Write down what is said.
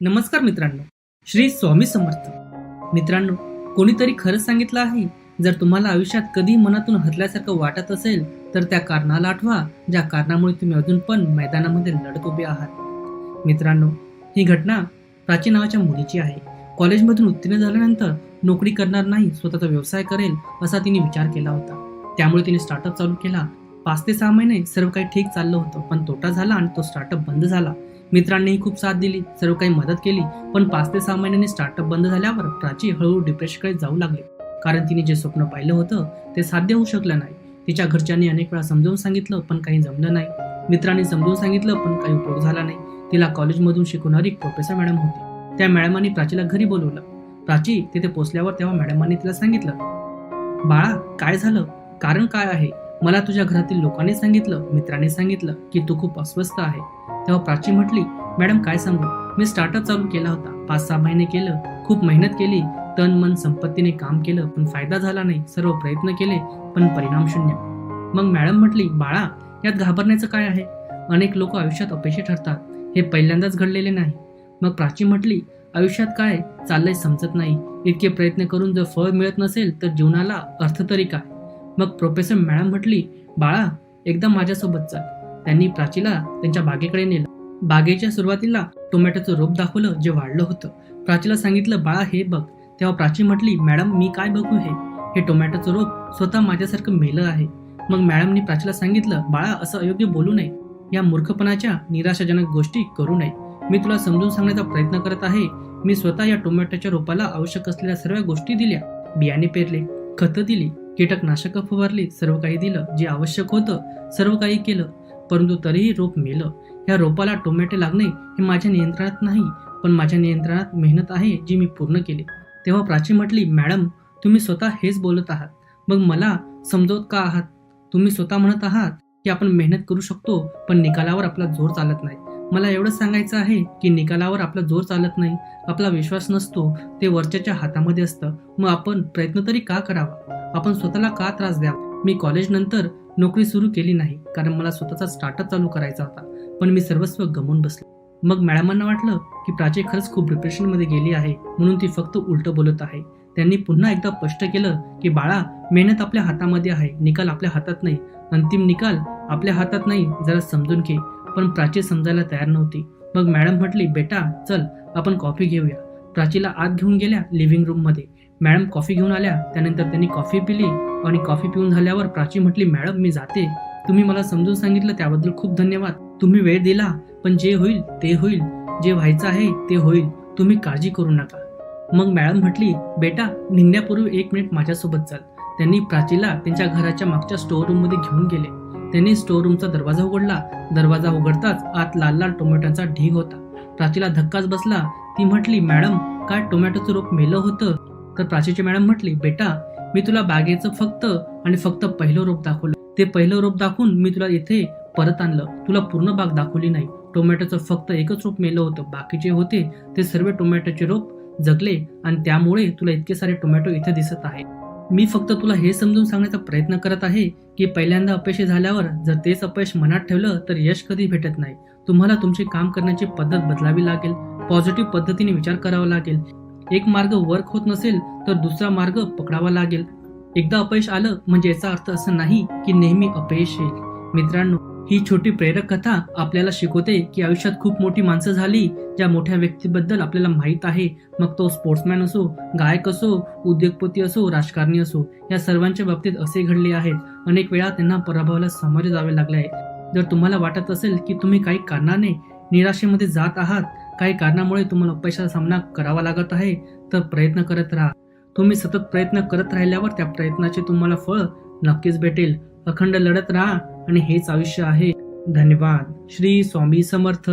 नमस्कार मित्रांनो. श्री स्वामी समर्थ. मित्रांनो कोणीतरी खरंच सांगितलं आहे जर तुम्हाला आयुष्यात कधी मनातून हरल्यासारखं वाटत असेल तर त्या कारणाला आठवा ज्या कारणामुळे तुम्ही अजून पण मैदानामध्ये लढत उभे आहात. मित्रांनो ही घटना प्राची नावाच्या मुलीची आहे. कॉलेजमधून उत्तीर्ण झाल्यानंतर नोकरी करणार नाही स्वतःचा व्यवसाय करेल असा तिने विचार केला होता. त्यामुळे तिने स्टार्टअप चालू केला. पाच ते सहा महिने सर्व काही ठीक चाललं होतं पण तोटा झाला आणि तो स्टार्टअप बंद झाला. मित्रांनीही खूप साथ दिली सर्व काही मदत केली पण पाच ते सहा महिन्यांनी स्टार्टअप बंद झाल्यावर प्राची हळूहळू डिप्रेशनकडे जाऊ लागली. कारण तिने जे स्वप्न पाहिलं होतं ते साध्य होऊ शकलं नाही. तिच्या घरच्यांनी अनेक वेळा समजावून सांगितलं पण काही जमलं नाही. मित्रांनी समजावून सांगितलं पण काही उपयोग झाला नाही. तिला कॉलेजमधून शिकवणारी एक प्रोफेसर मॅडम होती. त्या मॅडमांनी प्राचीला घरी बोलवलं. प्राची तिथे पोचल्यावर तेव्हा मॅडमांनी तिला सांगितलं बाळा काय झालं? कारण काय आहे? मला तुझ्या घरातील लोकांनी सांगितलं मित्रांनी सांगितलं की तू खूप अस्वस्थ आहे. तेव्हा प्राची म्हटली मॅडम काय सांगू? मी स्टार्टअप चालू केला होता. पाच सहा महिने केलं खूप मेहनत केली तन मन संपत्तीने काम केलं पण फायदा झाला नाही. सर्व प्रयत्न केले पण परिणाम शून्य. मग मॅडम म्हटली बाळा यात घाबरण्याचं काय आहे? अनेक लोक आयुष्यात अपयशी ठरतात. हे पहिल्यांदाच घडलेले नाही. मग प्राची म्हटली आयुष्यात काय? चाललंय समजत नाही. इतके प्रयत्न करून जर फळ मिळत नसेल तर जीवनाला अर्थ तरी काय? मग प्रोफेसर मॅडम म्हटली बाळा एकदा माझ्यासोबत चाल. त्यांनी प्राचीला त्यांच्या बागेकडे नेलं. बागेच्या सुरुवातीला टोमॅटोचं रोप दाखवलं जे वाढलं होतं. प्राचीला सांगितलं बाळा हे बघ. तेव्हा प्राची म्हटली मॅडम मी काय बघू हे? हे टोमॅटोचं रोप स्वतः माझ्यासारखं मेलं आहे. मग मॅडमनी प्राचीला सांगितलं बाळा असं अयोग्य बोलू नये. या मूर्खपणाच्या निराशाजनक गोष्टी करू नये. मी तुला समजून सांगण्याचा प्रयत्न करत आहे. मी स्वतः या टोमॅटोच्या रोपाला आवश्यक असलेल्या सर्व गोष्टी दिल्या. बियाणे पेरले खतं दिली कीटकनाशकं फवारली सर्व काही दिलं. जे आवश्यक होतं सर्व काही केलं. परंतु तरीही रोप मेलं. या रोपाला टोमॅटो लागणे हे माझ्या नियंत्रणात नाही पण माझ्या नियंत्रणात मेहनत आहे जी मी पूर्ण केली. तेव्हा प्राची म्हटली मॅडम तुम्ही स्वतः हेच बोलत आहात. मग मला समजवत का आहात? तुम्ही स्वतः म्हणत आहात की आपण मेहनत करू शकतो पण निकालावर आपला जोर चालत नाही. मला एवढंच सांगायचं आहे की निकालावर आपला जोर चालत नाही आपला विश्वास नसतो ते वरच्याच्या हातामध्ये असतं. मग आपण प्रयत्न तरी का करावा? आपण स्वतःला का त्रास द्यावा? मी कॉलेज नंतर नोकरी सुरू केली नाही कारण मला स्वतःचा स्टार्टअप चालू करायचा होता. पण मी सर्वस्व गमवून बसले. मग मॅडमांना वाटलं की प्राची खरंच खूप डिप्रेशनमध्ये गेली आहे म्हणून ती फक्त उलटं बोलत आहे. त्यांनी पुन्हा एकदा स्पष्ट केलं की बाळा मेहनत आपल्या हातामध्ये आहे निकाल आपल्या हातात नाही. अंतिम निकाल आपल्या हातात नाही जरा समजून घे. पण प्राची समजायला तयार नव्हती. मग मॅडम म्हटली बेटा चल आपण कॉफी घेऊया. प्राचीला आत घेऊन गेल्या लिव्हिंग रूममध्ये मॅडम कॉफी घेऊन आल्या. त्यानंतर त्यांनी कॉफी पिली आणि कॉफी पिऊन झाल्यावर प्राची म्हटली मॅडम मी जाते. तुम्ही मला समजून सांगितलं त्याबद्दल खूप धन्यवाद. तुम्ही वेळ दिला पण जे होईल ते होईल. जे व्हायचं आहे ते होईल. तुम्ही काळजी करू नका. मग मॅडम म्हटली बेटा निघण्यापूर्वी एक मिनिट माझ्यासोबत चाल. त्यांनी प्राचीला त्यांच्या घराच्या मागच्या स्टोअर रूममध्ये घेऊन गेले. त्यांनी स्टोअर रूमचा दरवाजा उघडला. दरवाजा उघडताच आत लाल लाल टोमॅटोचा ढीग होता. प्राचीला धक्काच बसला. ती म्हटली मॅडम काय टोमॅटोचं रोप मेलं होतं? तर प्राचीची मॅडम म्हटली बेटा मी तुला बागेचं फक्त आणि फक्त पहिलं रोप दाखवलं. ते पहिलं रोप दाखवून मी तुला इथे परत आणलं. तुला पूर्ण बाग दाखवली नाही. टोमॅटोचं फक्त एकच रोप मेलं होतं. बाकीचे होते ते सर्व टोमॅटोचे रोप जगले आणि त्यामुळे तुला इतके सारे टोमॅटो इथे दिसत आहे मी फक्त तुला हे समजून सांगण्याचा प्रयत्न करत आहे की पहिल्यांदा अपयशी झाल्यावर जर तेच अपयश मनात ठेवलं तर यश कधी भेटत नाही. तुम्हाला तुमचे काम करण्याची पद्धत बदलावी लागेल. पॉझिटिव्ह पद्धतीने विचार करावा लागेल. एक मार्ग वर्क होत नसेल तर दुसरा मार्ग पकडावा लागेल. एकदा अपयश आलं म्हणजे याचा अर्थ असं नाही की नेहमी अपयश येईल. मित्रांनो ही छोटी प्रेरक कथा आपल्याला शिकवते की आयुष्यात खूप मोठी माणसं झाली ज्या मोठ्या व्यक्तीबद्दल आपल्याला माहीत आहे. मग तो स्पोर्ट्समॅन असो गायक असो उद्योगपती असो राजकारणी असो या सर्वांच्या बाबतीत असे घडले आहेत. अनेक वेळा त्यांना पराभवाला सामोरे जावे लागले आहे. जर तुम्हाला वाटत असेल की तुम्ही काही कारणाने निराशेमध्ये जात आहात काही कारणामुळे तुम्हाला अपयशाचा सामना करावा लागत आहे तर प्रयत्न करत राहा. तुम्ही सतत प्रयत्न करत राहिल्यावर त्या प्रयत्नाचे तुम्हाला फळ नक्कीच भेटेल. अखंड लढत राहा आणि हेच आयुष्य आहे. धन्यवाद. श्री स्वामी समर्थ.